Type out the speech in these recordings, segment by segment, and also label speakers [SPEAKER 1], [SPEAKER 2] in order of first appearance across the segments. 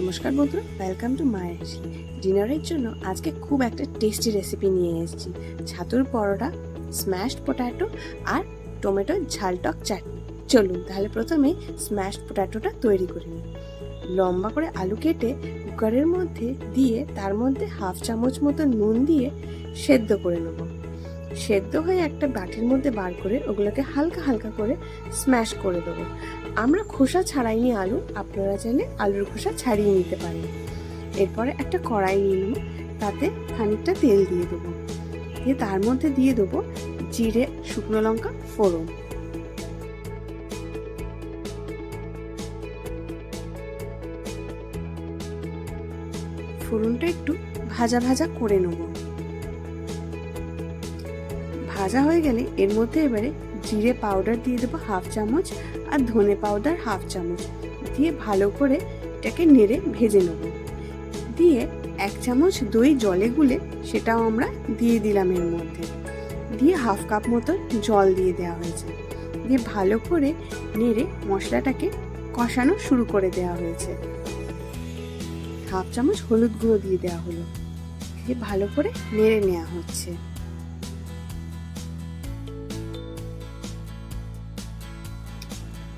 [SPEAKER 1] নমস্কার বন্ধুরা welcome to মায়ের হেসি ডিনারের জন্য আজকে খুব একটা টেস্টি রেসিপি নিয়ে এসেছি। ছাতুর পরোটা স্ম্যাশড পটাটো আর টমেটো ঝালটক চাটনি। চলুন তাহলে প্রথমে স্ম্যাশড পটাটোটা তৈরি করে নিই। লম্বা করে আলু কেটে কুকারের মধ্যে দিয়ে তার মধ্যে হাফ চামচ মতো নুন দিয়ে সেদ্ধ করে নেব। সেদ্ধ হয়ে একটা বাটির মধ্যে বার করে ওগুলোকে হালকা হালকা করে স্ম্যাশ করে দেবো। আমরা খোসা ছাড়াইনি আলু, আপনারা চাইলে আলুর খোসা ছাড়িয়ে নিতে পারেন। এরপরে একটা কড়াই নিয়ে তাতে খানিকটা তেল দিয়ে দেবো। দিয়ে তার মধ্যে দিয়ে দেবো জিরে, শুকনো লঙ্কা, ফোড়ন। ফোড়নটা একটু ভাজা ভাজা করে নেব। ভাজা হয়ে গেলে এর মধ্যে এবারে জিরে পাউডার দিয়ে দেবো হাফ চামচ আর ধনে পাউডার হাফ চামচ। দিয়ে ভালো করে এটাকে নেড়ে ভেজে নেব। দিয়ে এক চামচ দই জলে গুলে সেটাও আমরা দিয়ে দিলাম এর মধ্যে। দিয়ে হাফ কাপ মতো জল দিয়ে দেওয়া হয়েছে। দিয়ে ভালো করে নেড়ে মশলাটাকে কষানো শুরু করে দেওয়া হয়েছে। হাফ চামচ হলুদ গুঁড়ো দিয়ে দেওয়া হলো। দিয়ে ভালো করে নেড়ে নেওয়া হচ্ছে।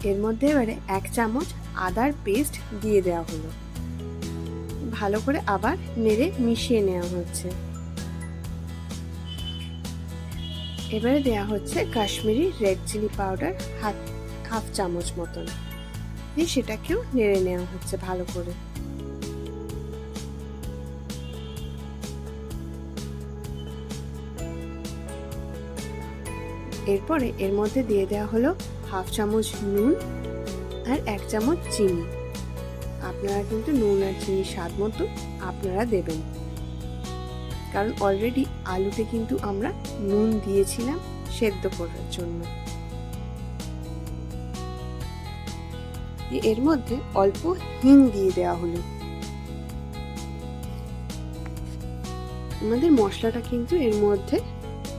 [SPEAKER 1] এর মধ্যে এবারে এক চামচ আদার পেস্ট দিয়ে দেওয়া হলো। ভালো করে আবার নেড়ে মিশিয়ে নেওয়া হচ্ছে। এবারে দেওয়া হচ্ছে Kashmiri red chilli powder half half চামচ মতন। দিয়ে সেটাকেও নেড়ে নেওয়া হচ্ছে ভালো করে। এরপরে এর মধ্যে দিয়ে দেওয়া হলো হাফ চামচ নুন আর এক চামচ চিনি। আপনারা কিন্তু নুন আর চিনি স্বাদ মতো আপনারা দেবেন। কারণ অলরেডি আলুতে কিন্তু আমরা নুন দিয়েছিলাম সেদ্ধ করার জন্য। এর মধ্যে অল্প হিং দিয়ে দেওয়া হলো। আমাদের মশলাটা কিন্তু এর মধ্যে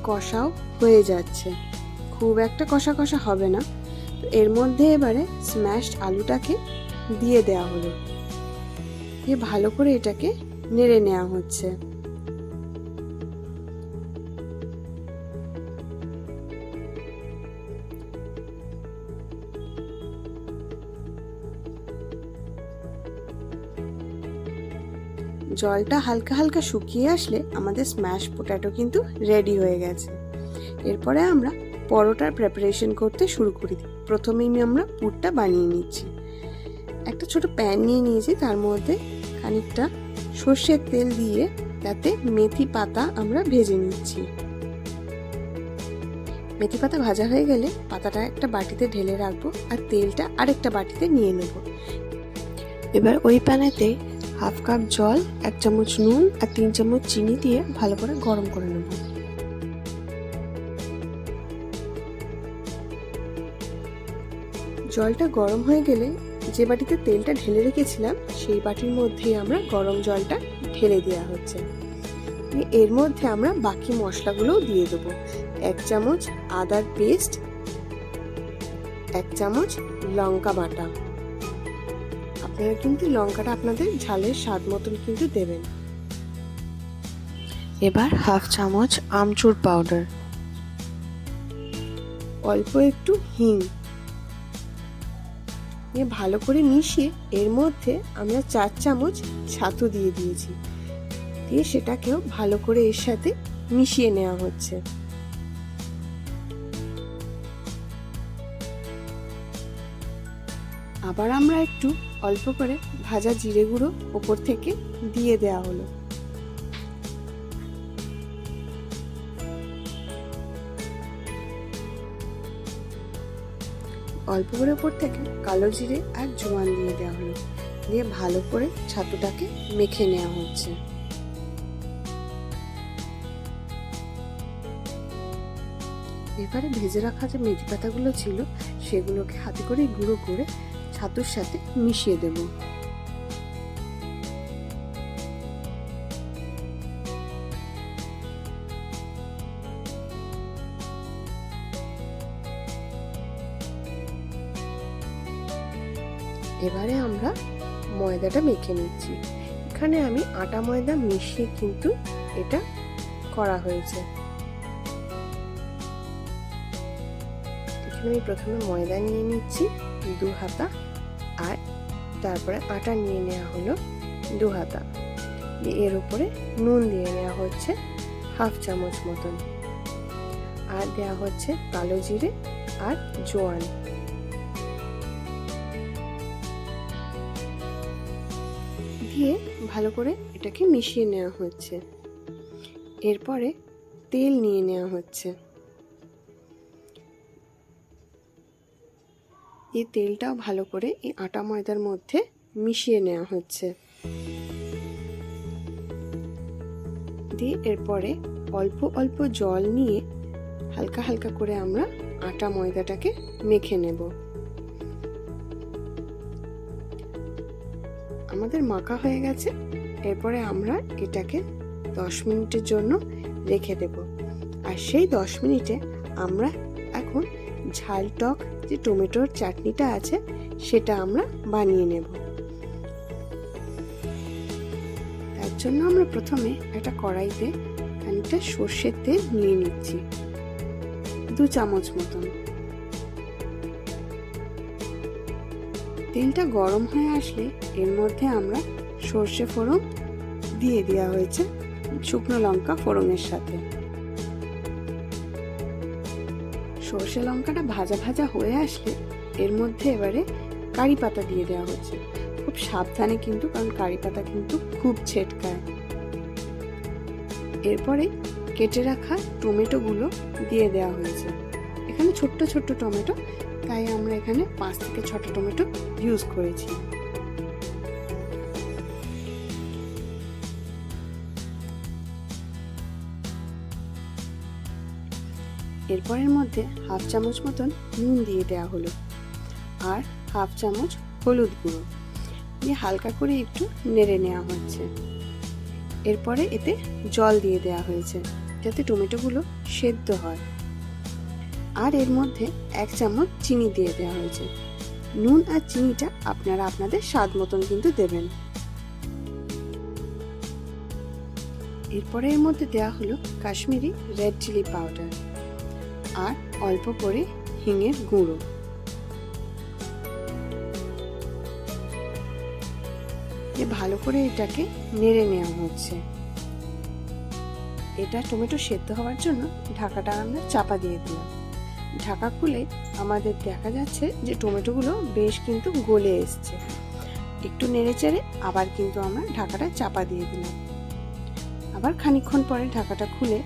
[SPEAKER 1] কষাও হয়ে যাচ্ছে। খুব একটা কষা কষা হবে না। তো এর মধ্যে এবারে স্ম্যাশড আলুটাকে দিয়ে দেওয়া হলো। দিয়ে ভালো করে এটাকে নেড়ে নেওয়া হচ্ছে। জলটা হালকা হালকা শুকিয়ে আসলে আমাদের স্ম্যাশ পোটাটো কিন্তু রেডি হয়ে গেছে। এরপরে আমরা পরোটার প্রিপারেশন করতে শুরু করি প্রথমেই আমরা পুরটা বানিয়ে নিচ্ছি। একটা ছোট প্যান নিয়ে নিয়েছি, তার মধ্যে খানিকটা সর্ষের তেল দিয়ে তাতে মেথি পাতা আমরা ভেজে নিচ্ছি। মেথি পাতা ভাজা হয়ে গেলে পাতাটা একটা বাটিতে ঢেলে রাখব আর তেলটা আরেকটা বাটিতে নিয়ে নেব। এবার ওই প্যানেতে হাফ কাপ জল, এক চামচ নুন আর তিন চামচ চিনি দিয়ে ভালো করে গরম করে নেব। জলটা গরম হয়ে গেলে যে বাটিতে তেলটা ঢেলে রেখেছিলাম, সেই বাটির মধ্যেই আমরা গরম জলটা ঢেলে দেওয়া হচ্ছে। এর মধ্যে আমরা বাকি মশলাগুলোও দিয়ে দেবো। এক চামচ আদার পেস্ট, এক চামচ লঙ্কা বাটা। আপনারা কিন্তু লঙ্কাটা আপনাদের ঝালের স্বাদ মতন কিন্তু দেবেন। এবার হাফ চামচ আমচুর পাউডার। অল্প একটু হিং। নিয়ে ভালো করে মিশিয়ে এর মধ্যে আমরা চার চামচ ছাতু দিয়ে দিয়েছি। দিয়ে সেটাকেও ভালো করে এর সাথে মিশিয়ে নেওয়া হচ্ছে। আবার আমরা একটু অল্প করে ভাজা জিরে গুঁড়ো ওপর থেকে দিয়ে দেওয়া হলো। অল্প করে ওপর থেকে কালো জিরে আর জোয়ান দিয়ে দেওয়া হলো। দিয়ে ভালো করে ছাতুটাকে মেখে নেওয়া হচ্ছে। এবারে ভেজে রাখা যে মেথি পাতাগুলো ছিল, সেগুলোকে হাতে করে গুঁড়ো করে ছাতুর সাথে মিশিয়ে দেব। এবারে আমরা ময়দাটা মেখে নিচ্ছি। এখানে আমি আটা ময়দা মিশিয়ে কিন্তু এটা করা হয়েছে। এখানে আমি প্রথমে ময়দা নিয়ে নিচ্ছি দু হাতা আর তারপরে আটা নিয়ে নেওয়া হলো দু হাতা। এর উপরে নুন দিয়ে নেওয়া হচ্ছে হাফ চামচ মতন। আর দেওয়া হচ্ছে কালো জিরে আর জোয়ান। দিয়ে ভালো করে এটাকে মিশিয়ে নেওয়া হচ্ছে। এরপরে তেল নিয়ে নেওয়া হচ্ছে। এই তেলটাও ভালো করে এই আটা ময়দার মধ্যে মিশিয়ে নেওয়া হচ্ছে। দিয়ে এরপরে অল্প অল্প জল নিয়ে হালকা হালকা করে আমরা আটা ময়দাটাকে মেখে নেব। আমাদের মাখা হয়ে গেছে। এরপরে আমরা এটাকে দশ মিনিটের জন্য রেখে দেব। আর সেই দশ মিনিটে আমরা এখন ঝাল টক যে টমেটোর চাটনিটা আছে, সেটা আমরা বানিয়ে নেব। তার জন্য আমরা প্রথমে একটা কড়াইতে খানিকটা সর্ষের তেল নিয়ে নিচ্ছি। দু চামচ মতন। তেলটা গরম হয়ে আসলে এর মধ্যে আমরা সর্ষে ফোড়ন দিয়ে দেওয়া হয়েছে শুকনো লঙ্কা ফোড়নের সাথে। সর্ষে লঙ্কাটা ভাজা ভাজা হয়ে আসলে এর মধ্যে এবারে কারি পাতা দিয়ে দেওয়া হচ্ছে। খুব সাবধানে কিন্তু, কারণ কারি পাতা কিন্তু খুব ছেটকায়। এরপরে কেটে রাখা টমেটোগুলো দিয়ে দেওয়া হয়েছে। এখানে ছোট্ট ছোট্ট টমেটো তাই আমরা এখানে পাঁচ থেকে ছটা টমেটো ইউজ করেছি। এরপরের মধ্যে হাফ চামচ মতন নুন দিয়ে দেওয়া হলো আর হাফ চামচ হলুদ গুঁড়ো দিয়ে হালকা করে একটু নেড়ে নেওয়া হচ্ছে। এরপরে এতে জল দিয়ে দেওয়া হয়েছে যাতে টমেটোগুলো সেদ্ধ হয়। আর এর মধ্যে এক চামচ চিনি দিয়ে দেওয়া হয়েছে। নুন আর চিনিটা আপনারা আপনাদের স্বাদ মতন কিন্তু দেবেন। এরপরে এর মধ্যে দেওয়া হলো কাশ্মীরি রেড চিলি পাউডার আর অল্প করে হিঙের গুঁড়ো। ভালো করে এটাকে নেড়ে নেওয়া হচ্ছে। এটা টমেটো সেদ্ধ হওয়ার জন্য ঢাকাটা আমরা চাপা দিয়ে দিলাম। ঢাকা খুলে আমাদের দেখা যাচ্ছে যে টমেটোগুলো বেশ কিন্তু গলে এসছে। একটু নেড়ে চেড়ে আবার কিন্তু আমরা ঢাকাটা চাপা দিয়ে দিলাম। আবার খানিক্ষণ পরে ঢাকাটা খুলে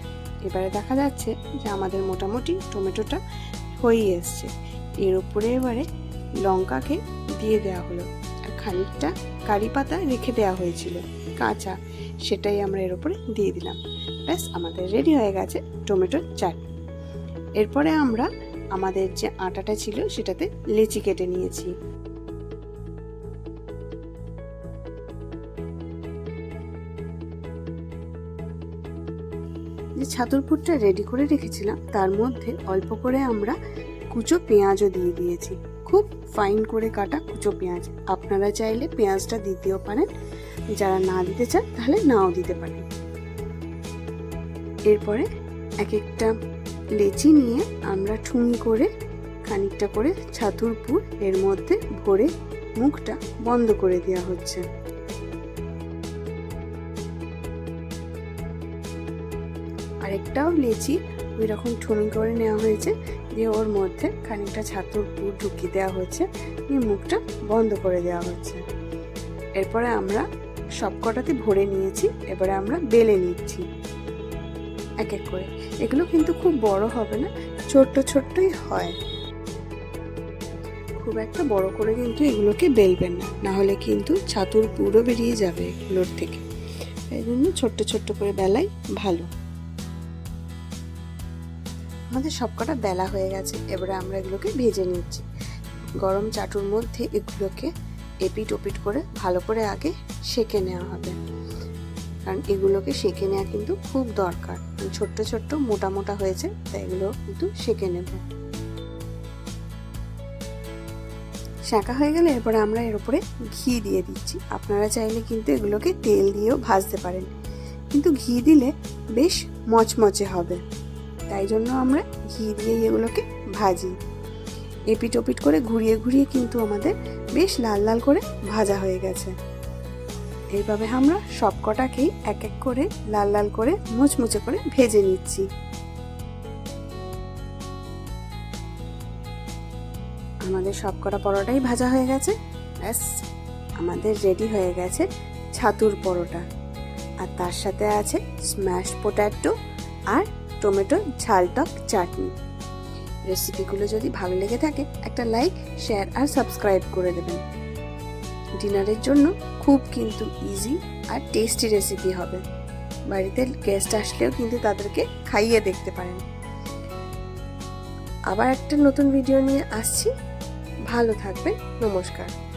[SPEAKER 1] এবারে দেখা যাচ্ছে যে আমাদের মোটামুটি টমেটোটা হয়েই এসছে। এর উপরে এবারে লঙ্কাকে দিয়ে দেওয়া হলো আর খানিকটা কারি পাতা রেখে দেওয়া হয়েছিল, কাঁচা, সেটাই আমরা এর উপরে দিয়ে দিলাম। ব্যাস, আমাদের রেডি হয়ে গেছে টমেটোর চাটনি। এরপরে আমরা আমাদের যে আটাটা ছিল সেটাতে লেচি কেটে নিয়েছি। যে ছাতুরপুরটা রেডি করে রেখেছিলাম, তার মধ্যে অল্প করে আমরা কুচো পেঁয়াজও দিয়ে দিয়েছি। খুব ফাইন করে কাটা কুচো পেঁয়াজ। আপনারা চাইলে পেঁয়াজটা দিতেও পারেন। যারা না দিতে চান, তাহলে নাও দিতে পারেন। এরপরে এক একটা লেচি নিয়ে আমরা ঠুঙি করে খানিকটা করে ছাতুর পুর এর মধ্যে ভরে মুখটা বন্ধ করে দেওয়া হচ্ছে। আরেকটাও লেচি ওই রকম ঠুমি করে নেওয়া হয়েছে, দিয়ে ওর মধ্যে খানিকটা ছাতুর পুর ঢুকিয়ে দেওয়া হচ্ছে, দিয়ে মুখটা বন্ধ করে দেওয়া হচ্ছে। এরপরে আমরা সবকটাতে ভরে নিয়েছি, এবারে আমরা বেলে নিচ্ছি। এক এক করে। এগুলো কিন্তু খুব বড় হবে না, ছোট্ট ছোট্টই হয়। খুব একটা বড় করে কিন্তু এগুলোকে বেলবেন না না হলে কিন্তু ছাতুর পুরো বেরিয়ে যাবে এগুলোর থেকে। এই জন্য ছোট্ট ছোট্ট করে বেলাই ভালো। আমাদের সবকটা বেলা হয়ে গেছে, এবারে আমরা এগুলোকে ভেজে নিচ্ছি। গরম চাটুর মধ্যে এগুলোকে এপিট ওপিট করে ভালো করে আগে সেকে নেওয়া হবে। কারণ এগুলোকে সেকে নেওয়া কিন্তু খুব দরকার। ছোট্ট ছোট্ট, মোটা মোটা হয়েছে, তাই এগুলো কিন্তু সেকে নেব। শাঁকা হয়ে গেলে এরপরে আমরা এর উপরে ঘি দিয়ে দিচ্ছি। আপনারা চাইলে কিন্তু এগুলোকে তেল দিয়েও ভাজতে পারেন। কিন্তু ঘি দিলে বেশ মচমচে হবে। তাই জন্য আমরা ঘি দিয়ে এগুলোকে ভাজি। এপিট ওপিট করে ঘুরিয়ে ঘুরিয়ে কিন্তু আমাদের বেশ লাল লাল করে ভাজা হয়ে গেছে। এইভাবে আমরা সব কটাকেই এক এক করে লাল লাল করে মুচমুচে করে ভেজে নিচ্ছি। আমাদের সব কটা পরোটাই ভাজা হয়ে গেছে। ব্যাস, আমাদের রেডি হয়ে গেছে ছাতুর পরোটা। আর তার সাথে আছে স্ম্যাশ পোট্যাটো আর টমেটো ঝালটক চাটনি। রেসিপিগুলো যদি ভালো লেগে থাকে, একটা লাইক শেয়ার আর সাবস্ক্রাইব করে দেবেন। ডিনারের জন্য খুব কিন্তু ইজি আর টেস্টি রেসিপি হবে। বাড়িতে গেস্ট আসলেও কিন্তু তাদেরকে খাইয়ে দেখতে পারেন। আবার একটা নতুন ভিডিও নিয়ে আসছি। ভালো থাকবেন, নমস্কার।